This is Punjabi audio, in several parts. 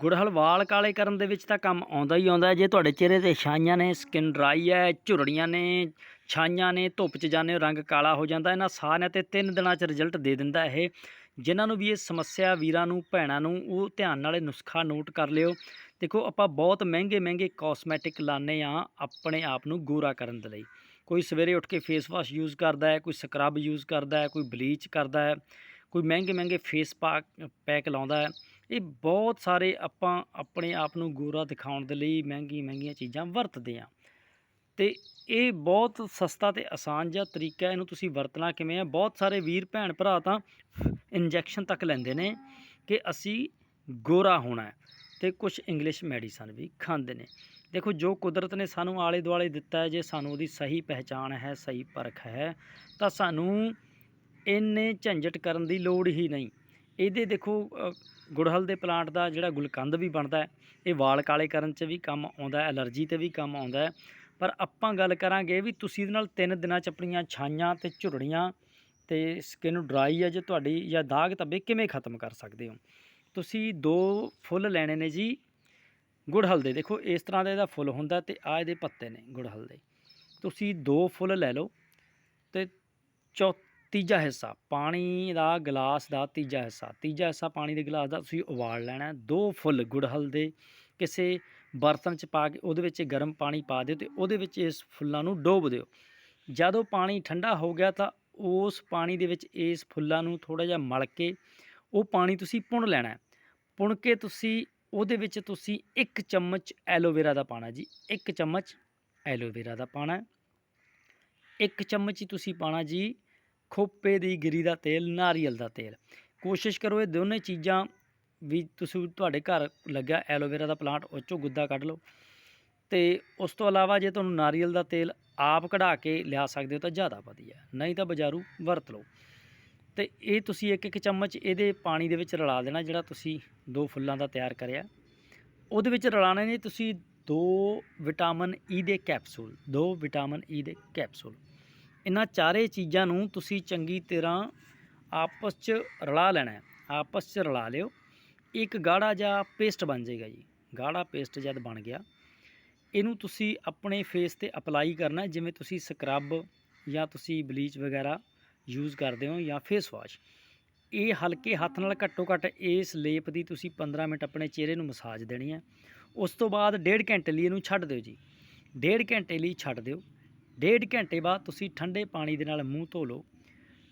ਗੁੜਹਲ ਵਾਲ ਕਾਲੇ ਕਰਨ ਦੇ ਵਿੱਚ ਤਾਂ ਕੰਮ ਆਉਂਦਾ ਹੀ ਆਉਂਦਾ ਜੇ ਤੁਹਾਡੇ ਚਿਹਰੇ ਤੇ ਛਾਈਆਂ ਨੇ ਸਕਿਨ ਡਰਾਈ ਹੈ, ਝੁਰੜੀਆਂ ਨੇ, ਛਾਈਆਂ ਨੇ, ਧੁੱਪ 'ਚ ਜਾਂਦੇ ਹੋ, ਰੰਗ ਕਾਲਾ ਹੋ ਜਾਂਦਾ, ਇਹਨਾਂ ਸਾਰਿਆਂ ਤੇ ਤਿੰਨ ਦਿਨਾਂ 'ਚ ਰਿਜ਼ਲਟ ਦੇ ਦਿੰਦਾ ਇਹ। ਜਿਨ੍ਹਾਂ ਨੂੰ ਵੀ ਇਹ ਸਮੱਸਿਆ, ਵੀਰਾਂ ਨੂੰ, ਭੈਣਾਂ ਨੂੰ, ਉਹ ਧਿਆਨ ਨਾਲ ਇਹ ਨੁਸਖਾ ਨੋਟ ਕਰ ਲਿਓ। ਦੇਖੋ, ਆਪਾਂ ਬਹੁਤ ਮਹਿੰਗੇ ਮਹਿੰਗੇ ਕਾਸਮੈਟਿਕ ਲਾਣੇ ਆ ਆਪਣੇ ਆਪ ਨੂੰ ਗੋਰਾ ਕਰਨ ਦੇ ਲਈ। ਕੋਈ ਸਵੇਰੇ ਉੱਠ ਕੇ ਫੇਸ ਵਾਸ਼ ਯੂਜ਼ ਕਰਦਾ ਹੈ, ਕੋਈ ਸਕਰਬ ਯੂਜ਼ ਕਰਦਾ ਹੈ, ਕੋਈ ਬਲੀਚ ਕਰਦਾ ਹੈ, ਕੋਈ ਮਹਿੰਗੇ ਮਹਿੰਗੇ ਫੇਸ ਪਾਕ ਪੈਕ ਲਾਉਂਦਾ ਹੈ। ਇਹ ਬਹੁਤ ਸਾਰੇ ਆਪਾਂ ਆਪਣੇ ਆਪ ਨੂੰ ਗੋਰਾ ਦਿਖਾਉਣ ਦੇ ਲਈ ਮਹਿੰਗੀ ਮਹਿੰਗੀਆਂ ਚੀਜ਼ਾਂ ਵਰਤਦੇ ਹਾਂ। ਤੇ ਇਹ ਬਹੁਤ ਸਸਤਾ ਤੇ ਆਸਾਨ ਜਿਹਾ ਤਰੀਕਾ ਇਹਨੂੰ ਤੁਸੀਂ ਵਰਤਣਾ ਕਿਵੇਂ ਆ ਬਹੁਤ ਸਾਰੇ ਵੀਰ ਭੈਣ ਭਰਾ ਤਾਂ ਇੰਜੈਕਸ਼ਨ ਤੱਕ ਲੈਂਦੇ ਨੇ ਕਿ ਅਸੀਂ ਗੋਰਾ ਹੋਣਾ ਹੈ ਤੇ ਕੁਝ ਇੰਗਲਿਸ਼ ਮੈਡੀਸਨ ਵੀ ਖਾਂਦੇ ਨੇ। ਦੇਖੋ, ਜੋ ਕੁਦਰਤ ਨੇ ਸਾਨੂੰ ਆਲੇ ਦੁਆਲੇ ਦਿੱਤਾ ਹੈ, ਜੇ ਸਾਨੂੰ ਉਹਦੀ ਸਹੀ ਪਹਿਚਾਣ ਹੈ, ਸਹੀ ਪਰਖ ਹੈ, ਤਾਂ ਸਾਨੂੰ ਇੰਨੇ ਝੰਜਟ ਕਰਨ ਦੀ ਲੋੜ ਹੀ ਨਹੀਂ। ਇਹਦੇ ਦੇਖੋ ਗੁੜਹਲ ਦੇ ਪਲਾਂਟ ਦਾ ਜਿਹੜਾ ਗੁਲਕੰਦ ਵੀ ਬਣਦਾ ਹੈ, ਇਹ ਵਾਲ ਕਾਲੇ ਕਰਨ 'ਚ ਵੀ ਕੰਮ ਆਉਂਦਾ ਹੈ, ਐਲਰਜੀ ਤੇ ਵੀ ਕੰਮ ਆਉਂਦਾ ਹੈ। ਪਰ ਆਪਾਂ ਗੱਲ ਕਰਾਂਗੇ ਵੀ ਤੁਸੀਂ ਇਹਦੇ ਨਾਲ ਤਿੰਨ ਦਿਨਾਂ 'ਚ ਆਪਣੀਆਂ ਛਾਈਆਂ ਤੇ ਝੁਰੜੀਆਂ ਤੇ ਸਕਿਨ ਡਰਾਈ ਹੈ ਜੇ ਤੁਹਾਡੀ ਜਾਂ ਦਾਗ ਧੱਬੇ ਕਿਵੇਂ ਖਤਮ ਕਰ ਸਕਦੇ ਹੋ? ਤੁਸੀਂ ਦੋ ਫੁੱਲ ਲੈਣੇ ਨੇ ਜੀ ਗੁੜਹਲ ਦੇ। ਦੇਖੋ, ਇਸ ਤਰ੍ਹਾਂ ਦਾ ਇਹਦਾ ਫੁੱਲ ਹੁੰਦਾ ਤੇ ਆ ਇਹਦੇ ਪੱਤੇ ਨੇ ਗੁੜਹਲ ਦੇ। ਤੁਸੀਂ ਦੋ ਫੁੱਲ ਲੈ ਲਓ ਤੇ ਚੌ ਤੀਜਾ ਹਿੱਸਾ, ਪਾਣੀ ਦਾ ਗਲਾਸ ਦਾ ਤੀਜਾ ਹਿੱਸਾ। ਤੀਜਾ ਹਿੱਸਾ ਪਾਣੀ ਦੇ ਗਲਾਸ ਦਾ ਤੁਸੀਂ ਉਬਾਲ ਲੈਣਾ ਦੋ ਫੁੱਲ ਗੁੜਹਲ ਦੇ ਕਿਸੇ ਬਰਤਨ 'ਚ ਪਾ ਕੇ, ਉਹਦੇ ਵਿੱਚ ਗਰਮ ਪਾਣੀ ਪਾ ਦਿਓ ਤੇ ਉਹਦੇ ਵਿੱਚ ਇਸ ਫੁੱਲਾਂ ਨੂੰ ਡੋਬ ਦਿਓ। ਜਦੋਂ ਪਾਣੀ ਠੰਡਾ ਹੋ ਗਿਆ ਤਾਂ ਉਸ ਪਾਣੀ ਦੇ ਵਿੱਚ ਇਸ ਫੁੱਲਾਂ ਨੂੰ ਥੋੜਾ ਜਿਹਾ ਮਲ ਕੇ ਉਹ ਪਾਣੀ ਤੁਸੀਂ ਪੁਣ ਲੈਣਾ ਪੁਣ ਕੇ ਤੁਸੀਂ, ਉਹਦੇ ਵਿੱਚ ਤੁਸੀਂ ਇੱਕ ਚਮਚ ਐਲੋਵੇਰਾ ਦਾ ਪਾਣਾ ਜੀ। ਇੱਕ ਚਮਚ ਐਲੋਵੇਰਾ ਦਾ ਪਾਣਾ ਹੈ। ਇੱਕ ਚਮਚ ਹੀ ਤੁਸੀਂ ਪਾਣਾ ਜੀ ਖੋਪੇ ਦੀ ਗਿਰੀ ਦਾ ਤੇਲ, ਨਾਰੀਅਲ ਦਾ ਤੇਲ। ਕੋਸ਼ਿਸ਼ ਕਰੋ ਇਹ ਦੋਨੇ ਚੀਜ਼ਾਂ ਵੀ ਤੁਸੀਂ ਤੁਹਾਡੇ ਘਰ ਲੱਗਿਆ ਐਲੋਵੇਰਾ ਦਾ ਪਲਾਂਟ, ਉਹ 'ਚੋਂ ਗੁੱਦਾ ਕੱਢ ਲਓ। ਤੇ ਉਸ ਤੋਂ ਇਲਾਵਾ ਜੇ ਤੁਹਾਨੂੰ ਨਾਰੀਅਲ ਦਾ ਤੇਲ ਆਪ ਕਢਾ ਕੇ ਲਿਆ ਸਕਦੇ ਹੋ ਤਾਂ ਜ਼ਿਆਦਾ ਵਧੀਆ। ਨਹੀਂ ਤਾਂ ਬਾਜ਼ਾਰੂ ਵਰਤ ਲਓ। ਤੇ ਇਹ ਤੁਸੀਂ ਇੱਕ ਇੱਕ ਚਮਚ ਇਹਦੇ ਪਾਣੀ ਦੇ ਵਿੱਚ ਰਲਾ ਦੇਣਾ ਜਿਹੜਾ ਤੁਸੀਂ ਦੋ ਫੁੱਲਾਂ ਦਾ ਤਿਆਰ ਕਰਿਆ। ਉਹਦੇ ਵਿੱਚ ਰਲਾਣੇ ਨੇ ਤੁਸੀਂ ਦੋ ਵਿਟਾਮਿਨ ਈ ਦੇ ਕੈਪਸੂਲ, ਦੋ ਵਿਟਾਮਿਨ ਈ ਦੇ ਕੈਪਸੂਲ। ਇਹਨਾਂ ਚਾਰੇ ਚੀਜ਼ਾਂ ਨੂੰ ਤੁਸੀਂ ਚੰਗੀ ਤਰ੍ਹਾਂ ਆਪਸ 'ਚ ਰਲਾ ਲੈਣਾ ਹੈ। ਆਪਸ 'ਚ ਰਲਾ ਲਿਓ। ਇੱਕ ਗਾੜਾ ਜਿਹਾ ਪੇਸਟ ਬਣ ਜਾਏਗਾ ਜੀ। ਗਾੜਾ ਪੇਸਟ ਜਦ ਬਣ ਗਿਆ, ਇਹਨੂੰ ਤੁਸੀਂ ਆਪਣੇ ਫੇਸ ਤੇ ਅਪਲਾਈ ਕਰਨਾ ਜਿਵੇਂ ਤੁਸੀਂ ਸਕਰਬ ਜਾਂ ਤੁਸੀਂ ਬਲੀਚ ਵਗੈਰਾ ਯੂਜ਼ ਕਰਦੇ ਹੋ ਜਾਂ ਫੇਸ ਵਾਸ਼ ਇਹ ਹਲਕੇ ਹੱਥ ਨਾਲ ਘੱਟੋ ਘੱਟ ਇਸ ਲੇਪ ਦੀ ਤੁਸੀਂ 15 ਮਿੰਟ ਆਪਣੇ ਚਿਹਰੇ ਨੂੰ ਮਸਾਜ ਦੇਣੀ ਹੈ। ਉਸ ਤੋਂ ਬਾਅਦ ਡੇਢ ਘੰਟੇ ਲਈ ਇਹਨੂੰ ਛੱਡ ਦਿਓ ਜੀ। ਡੇਢ ਘੰਟੇ ਲਈ ਛੱਡ ਦਿਓ। ਡੇਢ ਘੰਟੇ ਬਾਅਦ ਤੁਸੀਂ ਠੰਡੇ ਪਾਣੀ ਦੇ ਨਾਲ ਮੂੰਹ ਧੋ ਲਓ।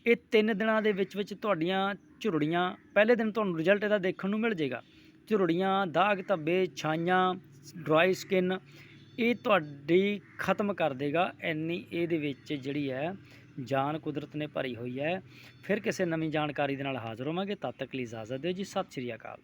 ਇਹ ਤਿੰਨ ਦਿਨਾਂ ਦੇ ਵਿੱਚ ਵਿੱਚ ਤੁਹਾਡੀਆਂ ਝੁਰੜੀਆਂ, ਪਹਿਲੇ ਦਿਨ ਤੁਹਾਨੂੰ ਰਿਜ਼ਲਟ ਇਹਦਾ ਦੇਖਣ ਨੂੰ ਮਿਲ ਜਾਏਗਾ। ਝੁਰੜੀਆਂ, ਦਾਗ ਧੱਬੇ, ਛਾਈਆਂ ਡਰਾਈ ਸਕਿਨ ਇਹ ਤੁਹਾਡੀ ਖਤਮ ਕਰ ਦੇਗਾ। ਇੰਨੀ ਇਹਦੇ ਵਿੱਚ ਜਿਹੜੀ ਹੈ, ਜਾਨ ਕੁਦਰਤ ਨੇ ਭਰੀ ਹੋਈ ਹੈ। ਫਿਰ ਕਿਸੇ ਨਵੀਂ ਜਾਣਕਾਰੀ ਦੇ ਨਾਲ ਹਾਜ਼ਰ ਹੋਵਾਂਗੇ। ਤਦ ਤੱਕ ਲਈ ਇਜਾਜ਼ਤ ਦਿਓ ਜੀ। ਸਤਿ ਸ਼੍ਰੀ ਅਕਾਲ।